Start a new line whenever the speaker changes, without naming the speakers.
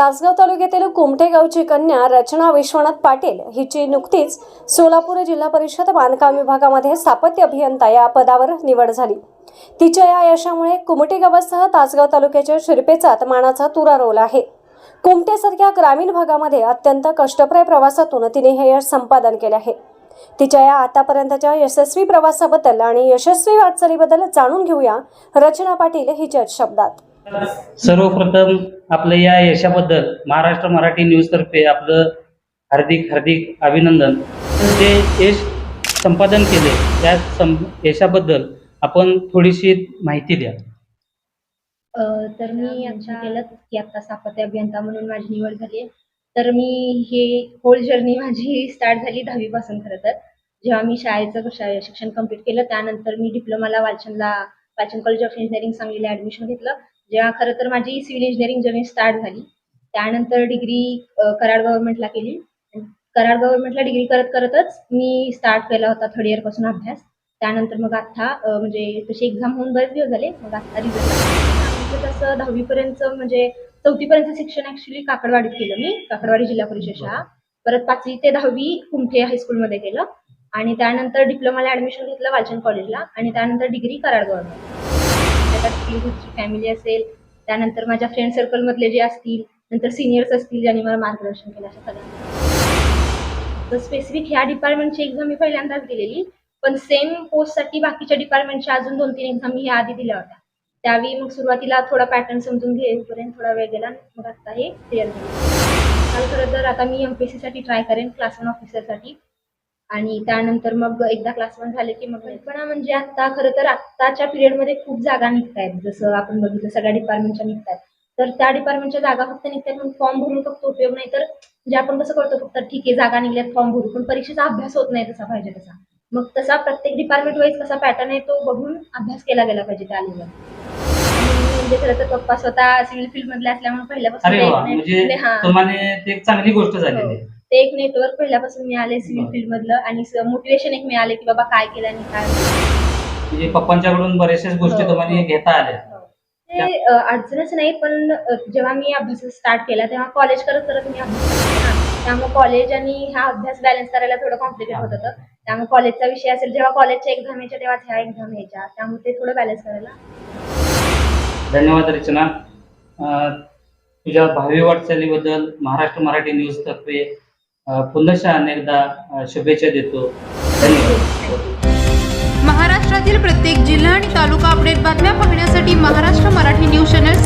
तासगाव तालुक्यातील कुमठे गावची कन्या रचना विश्वनाथ पाटील हिची नुकतीच सोलापूर जिल्हा परिषद बांधकाम विभागामध्ये स्थापत्य अभियंता या पदावर निवड झाली. तिच्या या यशामुळे कुमटे गावासह तासगाव तालुक्याच्या शिरपेचात मानाचा तुरा रोल आहे. कुमटेसारख्या ग्रामीण भागामध्ये अत्यंत कष्टप्रय प्रवासातून तिने हे यश संपादन केले आहे. तिच्या या आतापर्यंतच्या यशस्वी प्रवासाबद्दल आणि यशस्वी वाटचालीबद्दल जाणून घेऊया रचना पाटील हिच्या शब्दात.
सर्वप्रथम आपलं या यशाबद्दल महाराष्ट्र मराठी न्यूजतर्फे आपलं हार्दिक हार्दिक अभिनंदन. जे यश संपादन केले त्या सं यशाबद्दल आपण थोडीशी माहिती द्या.
तर मी आमच्या केलं की आता स्थापत्य अभियंता म्हणून माझी निवड झाली तर मी हे होल जर्नी माझी स्टार्ट झाली दहावीपासून खरं तर. जेव्हा मी शाळेचं शिक्षण कंप्लीट केलं त्यानंतर मी डिप्लोमाला वालचंदला वालचंद कॉलेज ऑफ इंजिनिअरिंग सांगलीला ऍडमिशन घेतलं. जेव्हा खरं तर माझी सिव्हिल इंजिनिअरिंग जर्नी स्टार्ट झाली. त्यानंतर डिग्री कराड गव्हर्नमेंटला केली. कराड गव्हर्नमेंटला डिग्री करत करतच मी स्टार्ट केला होता थर्ड इयरपासून अभ्यास. त्यानंतर मग आता म्हणजे तशी एक्झाम होऊन बरेच दिवस झाले. मग आता रिझल्ट तसं दहावीपर्यंतचं म्हणजे चौथीपर्यंत शिक्षण ॲक्च्युली काकडवाडीत केलं मी. काकडवाडी जिल्हा परिषद शाळा. परत पाचवी ते दहावी कुमठे हायस्कूलमध्ये केलं. आणि त्यानंतर डिप्लोमाला ॲडमिशन घेतलं वालचंद कॉलेजला आणि त्यानंतर डिग्री कराड गव्हर्नमेंट असतील घरची फॅमिली असेल त्यानंतर माझ्या फ्रेंड सर्कलमधले जे असतील नंतर सिनियर्स असतील ज्यांनी मला मार्गदर्शन केलं अशा सगळ्यांना तर स्पेसिफिक ह्या डिपार्टमेंटची एक्झाम मी पहिल्यांदाच दिलेली पण सेम पोस्टसाठी बाकीच्या डिपार्टमेंटच्या अजून दोन तीन एक्झाम मी ह्या आधी दिल्या होत्या. त्यावेळी मग सुरुवातीला थोडा पॅटर्न समजून घेईपर्यंत थोडा वेळ गेला मग आता हे क्लिअर झालं. काल खरं तर आता मी एम पी साठी ट्राय करेन क्लास वन ऑफिसरसाठी आणि त्यानंतर मग एकदा क्लास वन झाले की मग कल्पना म्हणजे आता खरं तर आत्ताच्या पिरियडमध्ये खूप जागा निघत आहेत जसं आपण बघितलं सगळ्या डिपार्टमेंटच्या निघत आहेत तर त्या डिपार्टमेंटच्या जागा फक्त निघतात पण फॉर्म भरून फक्त उपयोग नाही. तर म्हणजे आपण कसं करतो फक्त ठीक आहे जागा निघल्यात फॉर्म भरू पण परीक्षेचा अभ्यास होत नाही तसा पाहिजे तसा. मग तसा प्रत्येक डिपार्टमेंट वाईज कसा पॅटर्न आहे तो बघून अभ्यास केला गेला पाहिजे त्या लेवल म्हणजे खरं तर पप्पा स्वतः सिव्हिल फील्ड मधले असल्यामुळे पहिल्यापासून
म्हणजे
net- हा.
चांगली गोष्ट झालेली आहे.
ते एक नेटवर्क पहिल्यापासून मिळाले सिव्हिल फील्ड मधलं आणि मोटिवेशन एक मिळाले की बाबा काय केलं आणि काय नाही.
म्हणजे पप्पांच्याकडून बऱ्याचशाच गोष्टी
हो,
तुम्हाला
हो.
घेता आल्या.
ते अ, अडचणच नाही पण अ, जेव्हा मी अभ्यास स्टार्ट केला तेव्हा कॉलेज करत करत मी अभ्यास ना त्यामुळे कॉलेज आणि हा अभ्यास बॅलन्स करायला थोडं कॉम्प्लिकेट होत होतं. त्यामुळे कॉलेजचा विषय असेल जेव्हा कॉलेजच्या एक्झाम यायच्या तेव्हा ह्या एक्झाम यायच्या. त्यामुळे ते थोडं बॅलन्स करायला.
धन्यवाद रचना. अं, तुझ्या भावी वाटचालीबद्दल महाराष्ट्र मराठी न्यूज तर्फे पुन्हा अनेकदा शुभेच्छा देतो. धन्यवाद.
महाराष्ट्रातील प्रत्येक जिल्हा आणि तालुका अपडेट बातम्या पाहण्यासाठी महाराष्ट्र मराठी न्यूज चॅनल